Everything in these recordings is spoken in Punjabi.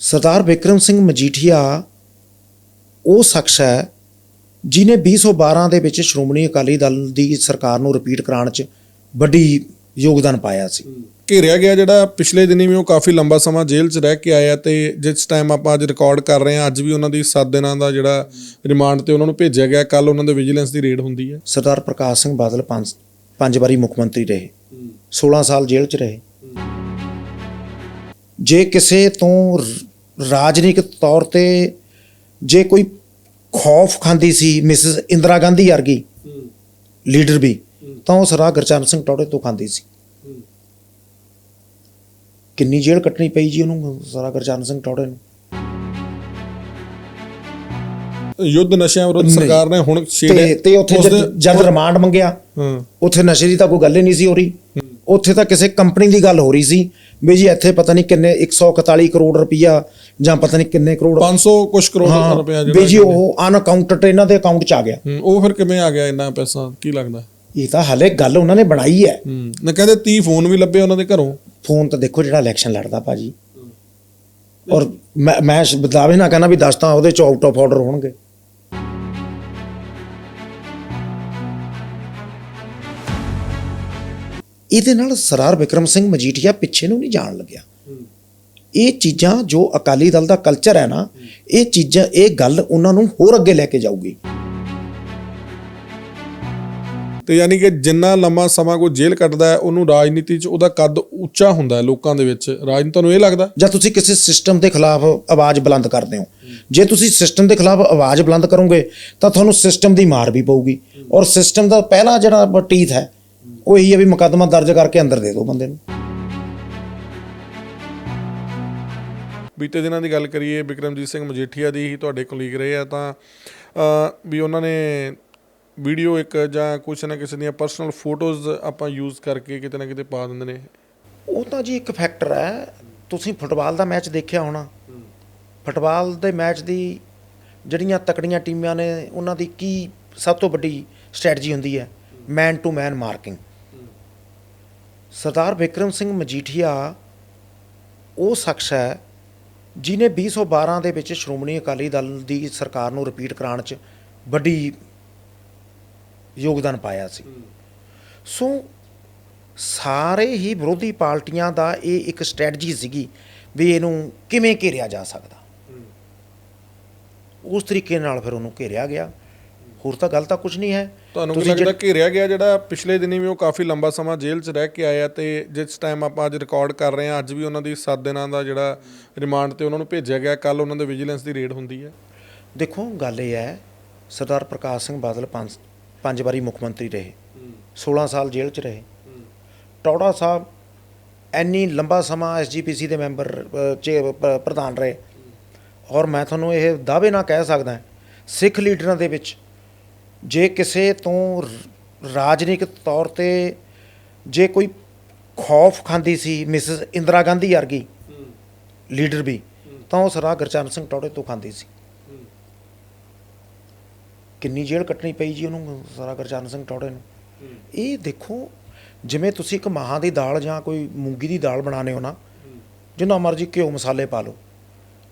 ਸਰਦਾਰ ਵਿਕਰਮ ਸਿੰਘ ਮਜੀਠੀਆ ਉਹ ਸ਼ਖਸ ਹੈ ਜਿਨੇ 2012 ਦੇ ਵਿੱਚ ਸ਼੍ਰੋਮਣੀ ਅਕਾਲੀ ਦਲ ਦੀ ਸਰਕਾਰ ਨੂੰ ਰਿਪੀਟ ਕਰਾਉਣ 'ਚ ਵੱਡੀ ਯੋਗਦਾਨ ਪਾਇਆ ਸੀ। ਘੇਰਿਆ ਗਿਆ ਜਿਹੜਾ ਪਿਛਲੇ ਦਿਨੀ ਵੀ ਉਹ ਕਾਫੀ ਲੰਬਾ ਸਮਾਂ ਜੇਲ੍ਹ 'ਚ ਰਹਿ ਕੇ ਆਇਆ ਤੇ ਜਿਸ ਟਾਈਮ ਆਪਾਂ ਅੱਜ ਰਿਕਾਰਡ ਕਰ ਰਹੇ ਹਾਂ ਅੱਜ ਵੀ ਉਹਨਾਂ ਦੀ 7 ਦਿਨਾਂ ਦਾ ਜਿਹੜਾ ਰਿਮਾਂਡ ਤੇ ਉਹਨਾਂ ਨੂੰ ਭੇਜਿਆ ਗਿਆ ਕੱਲ ਉਹਨਾਂ ਦੇ ਵਿਜੀਲੈਂਸ ਦੀ ਰੇਡ ਹੁੰਦੀ ਹੈ। ਸਰਦਾਰ ਪ੍ਰਕਾਸ਼ ਸਿੰਘ ਬਾਦਲ ਪੰਜ ਪੰਜ ਵਾਰੀ ਮੁੱਖ ਮੰਤਰੀ ਰਹੇ 16 ਸਾਲ ਜੇਲ੍ਹ 'ਚ ਰਹੇ। ਜੇ ਕਿਸੇ ਤੋਂ ਰਾਜਨੀਤਿਕ ਤੌਰ ਤੇ ਜੇ ਕੋਈ ਖੌਫ ਖਾਂਦੀ ਸੀ ਮਿਸਿਸ ਇੰਦਰਾ ਗਾਂਧੀ ਵਰਗੀ ਲੀਡਰ ਵੀ ਤਾਂ ਉਹ ਸਰਦਾਰ ਗੁਰਚਰਨ ਸਿੰਘ ਟੌੜੇ ਤੋਂ ਖਾਂਦੀ ਸੀ। ਕਿੰਨੀ ਜੇਲ੍ਹ ਕੱਟਣੀ ਪਈ ਜੀ ਉਹਨੂੰ ਸਰਦਾਰ ਗੁਰਚਰਨ ਸਿੰਘ ਟੌੜੇ ਨੂੰ? ਯੁੱਧ ਨਸ਼ਿਆਂ ਵਿਰੁੱਧ। ਸਰਕਾਰ ਨੇ ਹੁਣ ਤੇ ਛੇੜਿਆ ਤੇ ਉੱਥੇ ਜਦ- ਰਿਮਾਂਡ ਮੰਗਿਆ ਉੱਥੇ ਨਸ਼ੇ ਦੀ ਤਾਂ ਕੋਈ ਗੱਲ ਹੀ ਨਹੀਂ ਸੀ ਹੋ ਰਹੀ। ਉੱਥੇ ਤਾਂ ਕਿਸੇ ਕੰਪਨੀ ਦੀ ਗੱਲ ਹੋ ਰਹੀ ਸੀ। ਵੀ ਜੀ ਇੱਥੇ ਪਤਾ ਨਹੀਂ ਕਿੰਨੇ 141 ਕਰੋੜ ਰੁਪਈਆ ਜਾਂ ਪਤਾ ਨਹੀਂ ਕਿੰਨੇ ਕਰੋੜ 500 ਕੁਛ ਕਰੋੜ ਹਾਂ ਰੁਪਇਆ ਵੀ ਜੀ ਉਹ ਅਨਅਕਾਊਂਟਡ ਇਹਨਾਂ ਦੇ ਅਕਾਊਂਟ 'ਚ ਆ ਗਿਆ। ਉਹ ਫਿਰ ਕਿਵੇਂ ਆ ਗਿਆ ਇੰਨਾ ਪੈਸਾ? ਕੀ ਲੱਗਦਾ? ਇਹ ਤਾਂ ਹਲੇ ਗੱਲ ਉਹਨਾਂ ਨੇ ਬਣਾਈ ਹੈ। ਨਾ ਕਹਿੰਦੇ 30 ਫੋਨ ਵੀ ਲੱਭੇ ਉਹਨਾਂ ਦੇ ਘਰੋਂ? ਫੋਨ ਤਾਂ ਦੇਖੋ ਜਿਹੜਾ ਇਲੈਕਸ਼ਨ ਲੜਦਾ ਭਾਜੀ। ਔਰ ਮੈਂ ਮੈਂ ਦਾਅਵੇ ਨਾ ਕਹਿਣਾ ਵੀ 10 ਤਾਂ ਉਹਦੇ 'ਚ ਆਊਟ ਆਫ ਆਰਡਰ ਹੋਣਗੇ। ਇਹਦੇ ਨਾਲ ਸਰਦਾਰ ਵਿਕਰਮ ਸਿੰਘ ਮਜੀਠੀਆ ਪਿੱਛੇ ਨੂੰ ਨਹੀਂ ਜਾਣ ਲੱਗਿਆ। ਇਹ ਚੀਜ਼ਾਂ ਜੋ ਅਕਾਲੀ ਦਲ ਦਾ ਕਲਚਰ ਹੈ ਨਾ ਇਹ ਚੀਜ਼ਾਂ ਇਹ ਗੱਲ ਉਹਨਾਂ ਨੂੰ ਹੋਰ ਅੱਗੇ ਲੈ ਕੇ ਜਾਊਗੀ। ਤੇ ਯਾਨੀ ਕਿ ਜਿੰਨਾ ਲੰਮਾ ਸਮਾਂ ਕੋਈ ਜੇਲ੍ਹ ਕੱਟਦਾ ਹੈ ਉਹਨੂੰ ਰਾਜਨੀਤੀ 'ਚ ਉਹਦਾ ਕੱਦ ਉੱਚਾ ਹੁੰਦਾ ਹੈ ਲੋਕਾਂ ਦੇ ਵਿੱਚ। ਰਾਜਨੀਤੀ ਨੂੰ ਇਹ ਲੱਗਦਾ? ਜਾਂ ਤੁਸੀਂ ਕਿਸੇ ਸਿਸਟਮ ਦੇ ਖਿਲਾਫ ਆਵਾਜ਼ ਬੁਲੰਦ ਕਰਦੇ ਹੋ। ਜੇ ਤੁਸੀਂ ਸਿਸਟਮ ਦੇ ਖਿਲਾਫ ਆਵਾਜ਼ ਬੁਲੰਦ ਕਰੋਗੇ ਤਾਂ ਤੁਹਾਨੂੰ ਸਿਸਟਮ ਦੀ ਮਾਰ ਵੀ ਪਊਗੀ। ਔਰ ਸਿਸਟਮ ਦਾ ਪਹਿਲਾ ਜਿਹੜਾ ਟੀਥ ਹੈ ਉਹ ਇਹੀ ਹੈ ਵੀ ਮੁਕੱਦਮਾ ਦਰਜ ਕਰਕੇ ਅੰਦਰ ਦੇ ਦਿਓ ਬੰਦੇ ਨੂੰ। ਬੀਤੇ ਦਿਨਾਂ ਦੀ ਗੱਲ ਕਰੀਏ ਵਿਕਰਮਜੀਤ ਸਿੰਘ ਮਜੀਠੀਆ ਦੀ ਹੀ ਤੁਹਾਡੇ ਕੋਲੀਗ ਰਹੇ ਆ ਤਾਂ ਵੀ ਉਹਨਾਂ ਨੇ ਵੀਡੀਓ ਇੱਕ ਜਾਂ ਕੁਛ ਨਾ ਕਿਸੇ ਦੀਆਂ ਪਰਸਨਲ ਫੋਟੋਜ਼ ਆਪਾਂ ਯੂਜ਼ ਕਰਕੇ ਕਿਤੇ ਨਾ ਕਿਤੇ ਪਾ ਦਿੰਦੇ ਨੇ। ਉਹ ਤਾਂ ਜੀ ਇੱਕ ਫੈਕਟਰ ਹੈ। ਤੁਸੀਂ ਫੁੱਟਬਾਲ ਦਾ ਮੈਚ ਦੇਖਿਆ ਹੋਣਾ। ਫੁੱਟਬਾਲ ਦੇ ਮੈਚ ਦੀ ਜਿਹੜੀਆਂ ਤਕੜੀਆਂ ਟੀਮਾਂ ਨੇ ਉਹਨਾਂ ਦੀ ਕੀ ਸਭ ਤੋਂ ਵੱਡੀ ਸਟ੍ਰੈਟਜੀ ਹੁੰਦੀ ਹੈ। Man to man marking Sardar Vikram Singh Majithia ਉਹ ਸ਼ਖਸ ਹੈ ਜਿਨੇ 2012 ਦੇ ਵਿੱਚ ਸ਼੍ਰੋਮਣੀ ਅਕਾਲੀ ਦਲ ਦੀ ਸਰਕਾਰ ਨੂੰ ਰਿਪੀਟ ਕਰਾਉਣ 'ਚ ਵੱਡੀ ਯੋਗਦਾਨ ਪਾਇਆ ਸੀ। ਸੋ ਸਾਰੇ ਹੀ ਵਿਰੋਧੀ ਪਾਰਟੀਆਂ ਦਾ ਇਹ ਇੱਕ ਸਟ੍ਰੈਟਜੀ ਸੀਗੀ ਵੀ ਇਹਨੂੰ ਕਿਵੇਂ ਘੇਰਿਆ ਜਾ ਸਕਦਾ। ਉਸ ਤਰੀਕੇ ਨਾਲ ਫਿਰ ਉਹਨੂੰ ਘੇਰਿਆ ਗਿਆ। ਹੋਰ ਤਾਂ ਗੱਲ ਤਾਂ ਕੁਝ ਨਹੀਂ ਹੈ। ਤੁਹਾਨੂੰ ਕੀ ਲੱਗਦਾ ਘੇਰਿਆ ਗਿਆ ਜਿਹੜਾ ਪਿਛਲੇ ਦਿਨੀ ਵੀ ਉਹ ਕਾਫੀ ਲੰਬਾ ਸਮਾਂ ਜੇਲ੍ਹ 'ਚ ਰਹਿ ਕੇ ਆਇਆ ਤੇ ਜਿਸ ਟਾਈਮ ਆਪਾਂ ਅੱਜ ਰਿਕਾਰਡ ਕਰ ਰਹੇ ਹਾਂ ਅੱਜ ਵੀ ਉਹਨਾਂ ਦੀ 7 ਦਿਨਾਂ ਦਾ ਜਿਹੜਾ ਰਿਮਾਂਡ ਤੇ ਉਹਨਾਂ ਨੂੰ ਭੇਜਿਆ ਗਿਆ ਕੱਲ ਉਹਨਾਂ ਦੇ ਵਿਜੀਲੈਂਸ ਦੀ ਰੇਡ ਹੁੰਦੀ ਹੈ? ਦੇਖੋ ਗੱਲ ਇਹ ਹੈ ਸਰਦਾਰ ਪ੍ਰਕਾਸ਼ ਸਿੰਘ ਬਾਦਲ ਪੰਜ ਪੰਜ ਵਾਰੀ ਮੁੱਖ ਮੰਤਰੀ ਰਹੇ 16 ਸਾਲ ਜੇਲ੍ਹ 'ਚ ਰਹੇ। ਟੌੜਾ ਸਾਹਿਬ ਐਨੀ ਲੰਬਾ ਸਮਾਂ ਐਸਜੀਪੀਸੀ ਦੇ ਮੈਂਬਰ ਪ੍ਰਧਾਨ ਰਹੇ। ਔਰ ਮੈਂ ਤੁਹਾਨੂੰ ਇਹ ਦਾਅਵੇ ਨਾਲ ਕਹਿ ਸਕਦਾ ਸਿੱਖ ਲੀਡਰਾਂ ਦੇ ਵਿੱਚ ਜੇ ਕਿਸੇ ਤੋਂ ਰਾਜਨੀਤਿਕ ਤੌਰ ਤੇ ਜੇ ਕੋਈ ਖੌਫ ਖਾਂਦੀ ਸੀ ਮਿਸਿਸ ਇੰਦਰਾ ਗਾਂਧੀ ਵਰਗੀ ਲੀਡਰ ਵੀ, ਤਾਂ ਉਹ ਸਰਾ ਗੁਰਚਰਨ ਸਿੰਘ ਟੌੜੇ ਤੋਂ ਖਾਂਦੀ ਸੀ। ਕਿੰਨੀ ਜੇਲ੍ਹ ਕੱਟਣੀ ਪਈ ਜੀ ਉਹਨੂੰ ਸਰਾ ਗੁਰਚਰਨ ਸਿੰਘ ਟੌੜੇ ਨੂੰ। ਇਹ ਦੇਖੋ, ਜਿਵੇਂ ਤੁਸੀਂ ਇੱਕ ਮਹਾਂ ਦੀ ਦਾਲ ਜਾਂ ਕੋਈ ਮੂੰਗੀ ਦੀ ਦਾਲ ਬਣਾਉਂਦੇ ਹੋ ਨਾ, ਜਿੰਨਾ ਮਰਜ਼ੀ ਘਿਓ ਮਸਾਲੇ ਪਾ ਲਓ।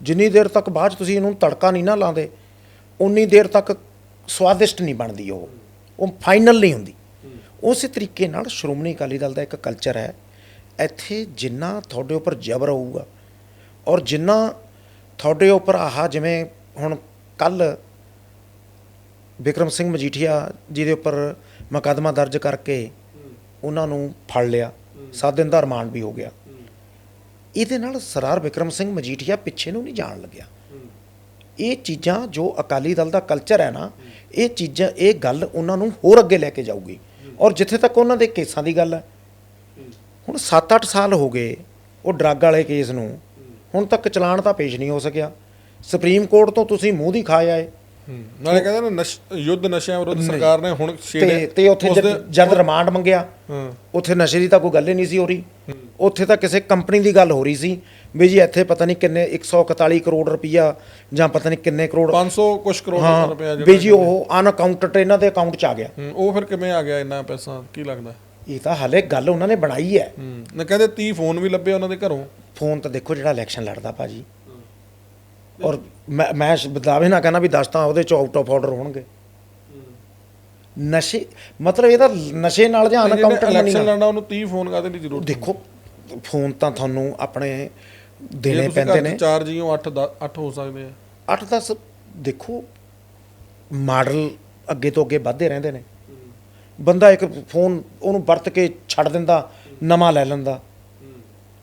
ਜਿੰਨੀ ਦੇਰ ਤੱਕ ਬਾਅਦ 'ਚ ਤੁਸੀਂ ਇਹਨੂੰ ਤੜਕਾ ਨਹੀਂ ਨਾ ਲਾਉਂਦੇ, ਉਨੀ ਦੇਰ ਤੱਕ ਸਵਾਦਿਸ਼ਟ ਨਹੀਂ ਬਣਦੀ ਉਹ। ਉਹ ਫਾਈਨਲ ਨਹੀਂ ਹੁੰਦੀ। ਉਸੇ ਤਰੀਕੇ ਨਾਲ ਸ਼੍ਰੋਮਣੀ ਅਕਾਲੀ ਦਲ ਦਾ ਇੱਕ ਕਲਚਰ ਹੈ। ਇੱਥੇ ਜਿੰਨਾ ਤੁਹਾਡੇ ਉੱਪਰ ਜ਼ਬਰ ਹੋਊਗਾ ਔਰ ਜਿੰਨਾ ਤੁਹਾਡੇ ਉੱਪਰ ਆਹ ਜਿਵੇਂ ਹੁਣ ਕੱਲ ਵਿਕਰਮ ਸਿੰਘ ਮਜੀਠੀਆ ਜਿਹਦੇ ਉੱਪਰ ਮੁਕੱਦਮਾ ਦਰਜ ਕਰਕੇ ਉਹਨਾਂ ਨੂੰ ਫੜ ਲਿਆ। 7 ਦਿਨ ਦਾ ਰਿਮਾਂਡ ਵੀ ਹੋ ਗਿਆ। ਇਹਦੇ ਨਾਲ ਸਰਦਾਰ ਵਿਕਰਮ ਸਿੰਘ ਮਜੀਠੀਆ ਪਿੱਛੇ ਨੂੰ ਨਹੀਂ ਜਾਣ ਲੱਗਿਆ। ਇਹ ਚੀਜ਼ਾਂ ਜੋ ਅਕਾਲੀ ਦਲ ਦਾ ਕਲਚਰ ਹੈ ਨਾ, ਇਹ ਚੀਜ਼ਾਂ, ਇਹ ਗੱਲ ਉਹਨਾਂ ਨੂੰ ਹੋਰ ਅੱਗੇ ਲੈ ਕੇ ਜਾਊਗੀ। ਔਰ ਜਿੱਥੇ ਤੱਕ ਉਹਨਾਂ ਦੇ ਕੇਸਾਂ ਦੀ ਗੱਲ ਹੈ, ਹੁਣ 7-8 ਸਾਲ ਹੋ ਗਏ ਉਹ ਡਰੱਗ ਵਾਲੇ ਕੇਸ ਨੂੰ, ਹੁਣ ਤੱਕ ਚਲਾਨ ਤਾਂ ਪੇਸ਼ ਨਹੀਂ ਹੋ ਸਕਿਆ। ਸੁਪਰੀਮ ਕੋਰਟ ਤੋਂ ਤੁਸੀਂ ਮੂੰਹ ਦੀ ਖਾ ਆਏ। ਨਾਲੇ ਕਹਿੰਦੇ ਨਾ ਨਸ਼ ਯੁੱਧ ਨਸ਼ਿਆਂ ਵਿਰੁੱਧ ਸਰਕਾਰ ਨੇ ਹੁਣ ਛੇੜਿਆ ਤੇ ਤੇ ਉੱਥੇ ਉਸ ਜਦ- ਦੇ- ਜਦ ਰਿਮਾਂਡ ਮੰਗਿਆ ਹਾਂ। ਉੱਥੇ ਨਸ਼ੇ ਦੀ ਤਾਂ ਕੋਈ ਗੱਲ ਹੀ ਨਹੀਂ ਸੀ ਹੋ ਰਹੀ। ਉੱਥੇ ਤਾਂ ਕਿਸੇ ਕੰਪਨੀ ਦੀ ਗੱਲ ਹੋ ਰਹੀ ਸੀ ਵੀ ਜੀ ਇੱਥੇ ਪਤਾ ਨਹੀਂ ਕਿੰਨੇ 141 ਕਰੋੜ ਰੁਪਈਆ ਜਾਂ ਪਤਾ ਨਹੀਂ ਕਿੰਨੇ ਕਰੋੜ 500 ਕੁਛ ਕਰੋੜ ਹਾਂ ਰੁਪਇਆ ਵੀ ਜੀ ਉਹ ਅਨਅਕਾਊਂਟਡ ਇਹਨਾਂ ਦੇ ਅਕਾਊਂਟ 'ਚ ਆ ਗਿਆ। ਹੂੰ, ਉਹ ਫਿਰ ਕਿਵੇਂ ਆ ਗਿਆ ਇੰਨਾ ਪੈਸਾ? ਕੀ ਲੱਗਦਾ? ਇਹ ਤਾਂ ਹਲੇ ਗੱਲ ਉਹਨਾਂ ਨੇ ਬਣਾਈ ਹੈ। ਹੂੰ ਨਾ ਕਹਿੰਦੇ 30 ਫੋਨ ਵੀ ਲੱਭੇ ਉਹਨਾਂ ਦੇ ਘਰੋਂ। ਫੋਨ ਤਾਂ ਦੇਖੋ ਜਿਹੜਾ ਇਲੈਕਸ਼ਨ ਲੜਦਾ ਭਾਜੀ। ਔਰ ਮੈਂ ਮੈਂ ਬਦਾਵੇ ਨਾ ਕਹਿਣਾ ਵੀ 10 ਤਾਂ ਉਹਦੇ ਚ ਆਊਟ ਆਫ ਆਰਡਰ ਹੋਣਗੇ। ਨਸ਼ੇ ਮਤਲਬ ਇਹਦਾ ਨਸ਼ੇ ਨਾਲ ਜਾਂ ਅਨਕਾਊਂਟਰ ਮਨੀ ਇਲੈਕਸ਼ਨ ਲੜਨਾ ਉਹਨੂੰ 30 ਫੋਨ ਕਾਹਦੇ ਦੀ ਜ਼ਰੂਰਤ ਦੇਖੋ ਫੋਨ ਤਾਂ ਤੁਹਾਨੂੰ ਆਪਣੇ ਦੇਣੇ ਪੈਂਦੇ ਨੇ। ਚਾਰ ਜੀਓ 8 8 ਹੋ ਸਕਦੇ ਆ। 8-10 ਦੇਖੋ ਮਾਡਲ ਅੱਗੇ ਤੋਂ ਅੱਗੇ ਵੱਧਦੇ ਰਹਿੰਦੇ ਨੇ। ਬੰਦਾ ਇੱਕ ਫੋਨ ਉਹਨੂੰ ਵਰਤ ਕੇ ਛੱਡ ਦਿੰਦਾ ਨਵਾਂ ਲੈ ਲੈਂਦਾ।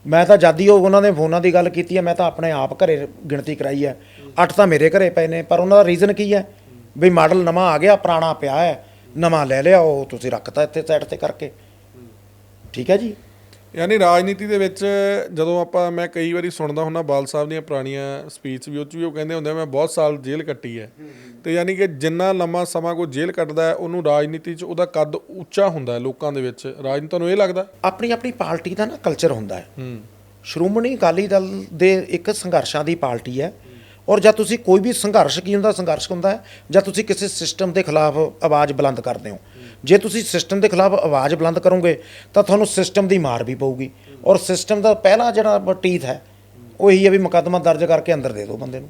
ਮੈਂ ਤਾਂ ਜਦ ਹੀ ਉਹ ਉਹਨਾਂ ਨੇ ਫੋਨਾਂ ਦੀ ਗੱਲ ਕੀਤੀ ਹੈ, ਮੈਂ ਤਾਂ ਆਪਣੇ ਆਪ ਘਰੇ ਗਿਣਤੀ ਕਰਾਈ ਹੈ। ਅੱਠ ਤਾਂ ਮੇਰੇ ਘਰੇ ਪਏ ਨੇ, ਪਰ ਉਹਨਾਂ ਦਾ ਰੀਜ਼ਨ ਕੀ ਹੈ? ਵੀ ਮਾਡਲ ਨਵਾਂ ਆ ਗਿਆ, ਪੁਰਾਣਾ ਪਿਆ ਹੈ, ਨਵਾਂ ਲੈ ਲਿਆ ਉਹ ਤੁਸੀਂ ਰੱਖਤਾ ਇੱਥੇ ਸਾਈਡ ਤੇ ਕਰਕੇ। ਠੀਕ ਹੈ ਜੀ? ਯਾਨੀ ਰਾਜਨੀਤੀ ਦੇ ਵਿੱਚ ਜਦੋਂ ਆਪਾਂ ਮੈਂ ਕਈ ਵਾਰੀ ਸੁਣਦਾ ਹੁੰਦਾ ਬਾਲ ਸਾਹਿਬ ਦੀਆਂ ਪੁਰਾਣੀਆਂ ਸਪੀਚ ਵੀ ਉਹ 'ਚ ਵੀ ਉਹ ਕਹਿੰਦੇ ਹੁੰਦੇ ਮੈਂ ਬਹੁਤ ਸਾਲ ਜੇਲ੍ਹ ਕੱਟੀ ਹੈ। ਤੇ ਯਾਨੀ ਕਿ ਜਿੰਨਾ ਲੰਮਾ ਸਮਾਂ ਕੋਈ ਜੇਲ੍ਹ ਕੱਟਦਾ ਹੈ ਉਹਨੂੰ ਰਾਜਨੀਤੀ 'ਚ ਉਹਦਾ ਕੱਦ ਉੱਚਾ ਹੁੰਦਾ ਹੈ ਲੋਕਾਂ ਦੇ ਵਿੱਚ। ਰਾਜਨੀਤੀ ਤੁਹਾਨੂੰ ਇਹ ਲੱਗਦਾ? ਆਪਣੀ ਆਪਣੀ ਪਾਰਟੀ ਦਾ ਨਾ ਕਲਚਰ ਹੁੰਦਾ ਹੈ। ਹੂੰ। ਸ਼੍ਰੋਮਣੀ ਅਕਾਲੀ ਦਲ ਦੇ ਇੱਕ ਸੰਘਰਸ਼ਾਂ ਦੀ ਪਾਰਟੀ ਹੈ। ਔਰ ਜਦ ਤੁਸੀਂ ਕੋਈ ਵੀ ਸੰਘਰਸ਼ ਕੀ ਹੁੰਦਾ ਸੰਘਰਸ਼ ਹੁੰਦਾ ਹੈ? ਜਦ ਤੁਸੀਂ ਕਿਸੇ ਸਿਸਟਮ ਦੇ ਖਿਲਾਫ ਆਵਾਜ਼ ਬੁਲੰਦ ਕਰਦੇ ਹੋ? ਜੇ ਤੁਸੀਂ ਸਿਸਟਮ ਦੇ ਖਿਲਾਫ ਆਵਾਜ਼ ਬੁਲੰਦ ਕਰੋਗੇ, ਤਾਂ ਤੁਹਾਨੂੰ ਸਿਸਟਮ ਦੀ ਮਾਰ ਵੀ ਪਊਗੀ। ਔਰ ਸਿਸਟਮ ਦਾ ਪਹਿਲਾ ਜਿਹੜਾ ਟੀਥ ਹੈ, ਉਹ ਇਹੀ ਹੈ ਵੀ ਮੁਕੱਦਮਾ ਦਰਜ ਕਰਕੇ ਅੰਦਰ ਦੇ ਦਿਓ ਬੰਦੇ ਨੂੰ।